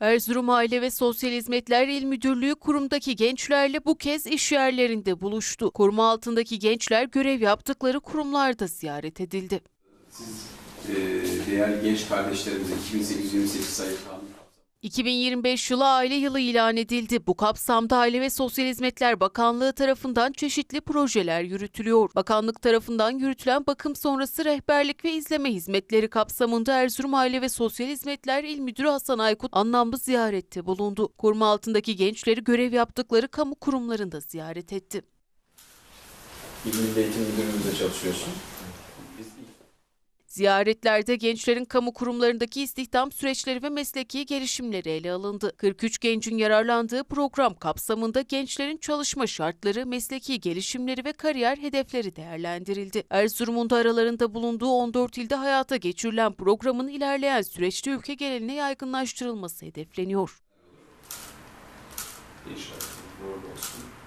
Erzurum Aile ve Sosyal Hizmetler İl Müdürlüğü kurumdaki gençlerle bu kez iş yerlerinde buluştu. Koruma altındaki gençler görev yaptıkları kurumlarda ziyaret edildi. Siz e, değerli genç kardeşlerimize 2828 sayılı kanun 2025 yılı aile yılı ilan edildi. Bu kapsamda Aile ve Sosyal Hizmetler Bakanlığı tarafından çeşitli projeler yürütülüyor. Bakanlık tarafından yürütülen bakım sonrası rehberlik ve izleme hizmetleri kapsamında Erzurum Aile ve Sosyal Hizmetler İl Müdürü Hasan Aykut anlamlı ziyarette bulundu. Koruma altındaki gençleri görev yaptıkları kamu kurumlarında ziyaret etti. İl Milli Eğitim Müdürlüğü'nde çalışıyorsun. Ziyaretlerde gençlerin kamu kurumlarındaki istihdam süreçleri ve mesleki gelişimleri ele alındı. 43 gencin yararlandığı program kapsamında gençlerin çalışma şartları, mesleki gelişimleri ve kariyer hedefleri değerlendirildi. Erzurum'un da aralarında bulunduğu 14 ilde hayata geçirilen programın ilerleyen süreçte ülke geneline yaygınlaştırılması hedefleniyor. inşallah. Doğru olsun.